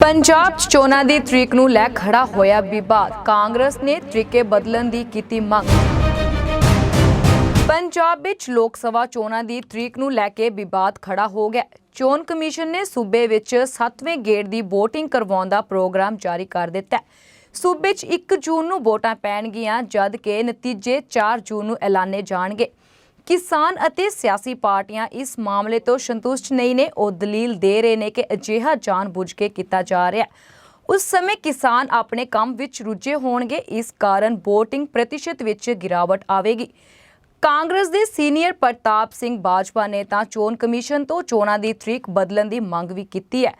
ਪੰਜਾਬ 'ਚ ਚੋਣਾਂ ਦੀ ਤਰੀਕ ਨੂੰ ਲੈ ਖੜਾ ਹੋਇਆ ਵਿਵਾਦ, ਕਾਂਗਰਸ ਨੇ ਤਰੀਕੇ ਬਦਲਣ ਦੀ ਕੀਤੀ ਮੰਗ। ਪੰਜਾਬ ਵਿੱਚ ਲੋਕ ਸਭਾ ਚੋਣਾਂ ਦੀ ਤਰੀਕ ਨੂੰ ਲੈ ਕੇ ਵਿਵਾਦ ਖੜਾ ਹੋ ਗਿਆ। ਚੋਣ ਕਮਿਸ਼ਨ ਨੇ ਸੂਬੇ ਵਿੱਚ 7ਵੇਂ ਗੇੜ ਦੀ VOTING ਕਰਵਾਉਣ ਦਾ ਪ੍ਰੋਗਰਾਮ ਜਾਰੀ ਕਰ ਦਿੱਤਾ। ਸੂਬੇ 'ਚ 1 ਜੂਨ ਨੂੰ ਵੋਟਾਂ ਪੈਣਗੀਆਂ, ਜਦ ਕਿ ਨਤੀਜੇ 4 ਜੂਨ ਨੂੰ ਐਲਾਨੇ ਜਾਣਗੇ। ਕਿਸਾਨ ਅਤੇ ਸਿਆਸੀ ਪਾਰਟੀਆਂ ਇਸ ਮਾਮਲੇ ਤੋਂ ਸੰਤੁਸ਼ਟ ਨਹੀਂ ਨੇ। ਉਹ ਦਲੀਲ ਦੇ ਰਹੇ ਨੇ ਕਿ ਅਜਿਹਾ ਜਾਣਬੁੱਝ ਕੇ ਕੀਤਾ ਜਾ ਰਿਹਾ ਹੈ। ਉਸ ਸਮੇਂ ਕਿਸਾਨ ਆਪਣੇ ਕੰਮ ਵਿੱਚ ਰੁੱਝੇ ਹੋਣਗੇ, ਇਸ ਕਾਰਨ VOTING ਪ੍ਰਤੀਸ਼ਤ ਵਿੱਚ ਗਿਰਾਵਟ ਆਵੇਗੀ। ਕਾਂਗਰਸ ਦੇ ਸੀਨੀਅਰ ਪ੍ਰਤਾਪ ਸਿੰਘ ਬਾਜਵਾ ਨੇ ਤਾਂ ਚੋਣ ਕਮਿਸ਼ਨ ਤੋਂ ਚੋਣਾਂ ਦੀ ਤਰੀਕ ਬਦਲਣ ਦੀ ਮੰਗ ਵੀ ਕੀਤੀ ਹੈ।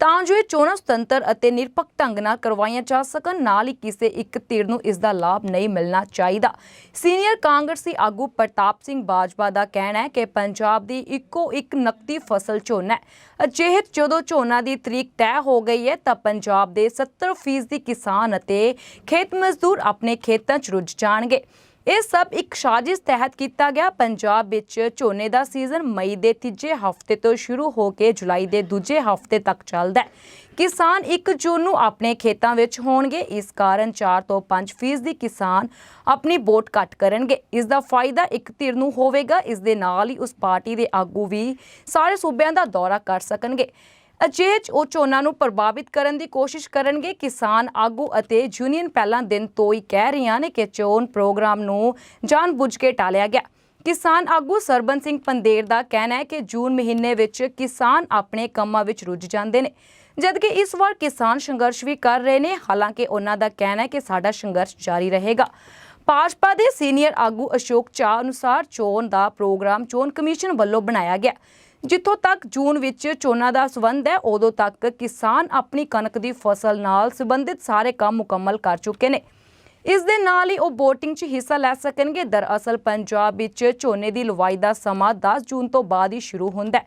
ਤਾਂ ਜੋ ਇਹ ਚੋਣਾਂ ਸੁਤੰਤਰ ਅਤੇ ਨਿਰਪੱਖ ਢੰਗ ਨਾਲ ਕਰਵਾਈਆਂ ਜਾ ਸਕਣ, ਨਾਲ ਹੀ ਕਿਸੇ ਇੱਕ ਧਿਰ ਨੂੰ ਇਸ ਦਾ ਲਾਭ ਨਹੀਂ ਮਿਲਣਾ ਚਾਹੀਦਾ। ਸੀਨੀਅਰ ਕਾਂਗਰਸੀ ਆਗੂ ਪ੍ਰਤਾਪ ਸਿੰਘ ਬਾਜਵਾ ਦਾ ਕਹਿਣਾ ਹੈ ਕਿ ਪੰਜਾਬ ਦੀ ਇੱਕੋ ਇੱਕ ਨਕਦੀ ਫਸਲ ਝੋਨਾ ਹੈ। ਅਜਿਹੇ ਜਦੋਂ ਝੋਨਾ ਦੀ ਤਰੀਕ ਤੈਅ ਹੋ ਗਈ ਹੈ, ਤਾਂ ਪੰਜਾਬ ਦੇ 70% ਕਿਸਾਨ ਅਤੇ ਖੇਤ ਮਜ਼ਦੂਰ ਆਪਣੇ ਖੇਤਾਂ 'ਚ ਰੁੱਝ ਜਾਣਗੇ। ਇਹ ਸਭ ਇੱਕ ਸਾਜ਼ਿਸ਼ ਤਹਿਤ ਕੀਤਾ ਗਿਆ। ਪੰਜਾਬ ਵਿੱਚ ਝੋਨੇ ਦਾ ਸੀਜ਼ਨ ਮਈ ਦੇ ਤੀਜੇ ਹਫ਼ਤੇ ਤੋਂ ਸ਼ੁਰੂ ਹੋ ਕੇ ਜੁਲਾਈ ਦੇ ਦੂਜੇ ਹਫ਼ਤੇ ਤੱਕ ਚੱਲਦਾ ਹੈ। ਕਿਸਾਨ 1 ਜੂਨ ਨੂੰ ਆਪਣੇ ਖੇਤਾਂ ਵਿੱਚ ਹੋਣਗੇ। ਇਸ ਕਾਰਨ 4 ਤੋਂ 5 ਫੀਸਦੀ ਕਿਸਾਨ ਆਪਣੀ ਵੋਟ ਘੱਟ ਕਰਨਗੇ। ਇਸ ਦਾ ਫਾਇਦਾ ਇੱਕ ਧਿਰ ਨੂੰ ਹੋਵੇਗਾ। ਇਸ ਦੇ ਨਾਲ ਹੀ ਉਸ ਪਾਰਟੀ ਦੇ ਆਗੂ ਵੀ ਸਾਰੇ ਸੂਬਿਆਂ ਦਾ ਦੌਰਾ ਕਰ ਸਕਣਗੇ। ਅਜਿਹੇ 'ਚ ਉਹ ਚੋਣਾਂ ਨੂੰ ਪ੍ਰਭਾਵਿਤ ਕਰਨ ਦੀ ਕੋਸ਼ਿਸ਼ ਕਰਨਗੇ। ਕਿਸਾਨ ਆਗੂ ਅਤੇ ਯੂਨੀਅਨ ਪਹਿਲਾਂ ਦਿਨ ਤੋਂ ਹੀ ਕਹਿ ਰਹੀਆਂ ਨੇ ਕਿ ਚੋਣ ਪ੍ਰੋਗਰਾਮ ਨੂੰ ਜਾਣਬੁੱਝ ਕੇ ਟਾਲਿਆ ਗਿਆ। ਕਿਸਾਨ ਆਗੂ ਸਰਬਨ ਸਿੰਘ ਪੰਦੇਰ ਦਾ ਕਹਿਣਾ ਹੈ ਕਿ ਜੂਨ ਮਹੀਨੇ ਵਿੱਚ ਕਿਸਾਨ ਆਪਣੇ ਕੰਮਾਂ ਵਿੱਚ ਰੁੱਝ ਜਾਂਦੇ ਨੇ। ਜਦਕਿ ਇਸ ਵਾਰ ਕਿਸਾਨ ਸੰਘਰਸ਼ ਵੀ ਕਰ ਰਹੇ ਨੇ, ਹਾਲਾਂਕਿ ਉਹਨਾਂ ਦਾ ਕਹਿਣਾ ਹੈ ਕਿ ਸਾਡਾ ਸੰਘਰਸ਼ ਜਾਰੀ ਰਹੇਗਾ। ਭਾਜਪਾ ਦੇ ਸੀਨੀਅਰ ਆਗੂ ਅਸ਼ੋਕ ਚਾਹ ਅਨੁਸਾਰ ਚੋਣ ਦਾ ਪ੍ਰੋਗਰਾਮ ਚੋਣ ਕਮਿਸ਼ਨ ਵੱਲੋਂ ਬਣਾਇਆ ਗਿਆ। ਜਿੱਥੋਂ ਤੱਕ ਜੂਨ ਵਿੱਚ ਚੋਣਾਂ ਦਾ ਸਬੰਧ ਹੈ, ਉਦੋਂ ਤੱਕ ਕਿਸਾਨ ਆਪਣੀ ਕਣਕ ਦੀ ਫਸਲ ਨਾਲ ਸੰਬੰਧਿਤ ਸਾਰੇ ਕੰਮ ਮੁਕੰਮਲ ਕਰ ਚੁੱਕੇ ਨੇ। ਇਸ ਦੇ ਨਾਲ ਹੀ ਉਹ VOTING 'ਚ ਹਿੱਸਾ ਲੈ ਸਕਣਗੇ। ਦਰਅਸਲ ਪੰਜਾਬ ਵਿੱਚ ਝੋਨੇ ਦੀ ਲਵਾਈ ਦਾ ਸਮਾਂ 10 ਜੂਨ ਤੋਂ ਬਾਅਦ ਹੀ ਸ਼ੁਰੂ ਹੁੰਦਾ ਹੈ।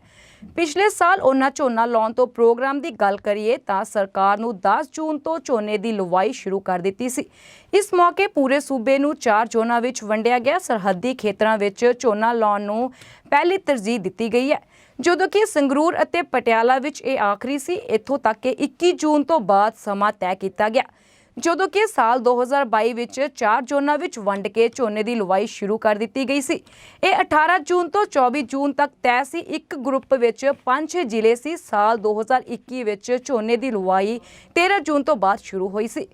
ਪਿਛਲੇ ਸਾਲ ਉਹਨਾਂ ਝੋਨਾ ਲਾਉਣ ਤੋਂ ਪ੍ਰੋਗਰਾਮ ਦੀ ਗੱਲ ਕਰੀਏ ਤਾਂ ਸਰਕਾਰ ਨੂੰ 10 ਜੂਨ ਤੋਂ ਝੋਨੇ ਦੀ ਲਵਾਈ ਸ਼ੁਰੂ ਕਰ ਦਿੱਤੀ ਸੀ। ਇਸ ਮੌਕੇ ਪੂਰੇ ਸੂਬੇ ਨੂੰ ਚਾਰ ਜ਼ੋਨਾਂ ਵਿੱਚ ਵੰਡਿਆ ਗਿਆ। ਸਰਹੱਦੀ ਖੇਤਰਾਂ ਵਿੱਚ ਝੋਨਾ ਲਾਉਣ ਨੂੰ ਪਹਿਲੀ ਤਰਜੀਹ ਦਿੱਤੀ ਗਈ ਹੈ। ਜਦੋਂ ਕਿ ਸੰਗਰੂਰ ਅਤੇ ਪਟਿਆਲਾ ਵਿੱਚ ਇਹ ਆਖਰੀ ਸੀ, ਇੱਥੋਂ ਤੱਕ ਕਿ 21 ਜੂਨ ਤੋਂ ਬਾਅਦ ਸਮਾਂ ਤੈਅ ਕੀਤਾ ਗਿਆ। ਜਦੋਂ ਕਿ ਸਾਲ 2022 ਵਿੱਚ ਚਾਰ ਜ਼ੋਨਾਂ ਵਿੱਚ ਵੰਡ ਕੇ ਝੋਨੇ ਦੀ ਲਵਾਈ ਸ਼ੁਰੂ ਕਰ ਦਿੱਤੀ ਗਈ ਸੀ। ਇਹ 18 ਜੂਨ ਤੋਂ 24 ਜੂਨ ਤੱਕ ਤੈਅ ਸੀ। ਇੱਕ ਗਰੁੱਪ ਵਿੱਚ 5-6 ਜ਼ਿਲ੍ਹੇ ਸੀ। ਸਾਲ 2021 ਵਿੱਚ ਝੋਨੇ ਦੀ ਲਵਾਈ 13 ਜੂਨ ਤੋਂ ਬਾਅਦ ਸ਼ੁਰੂ ਹੋਈ ਸੀ।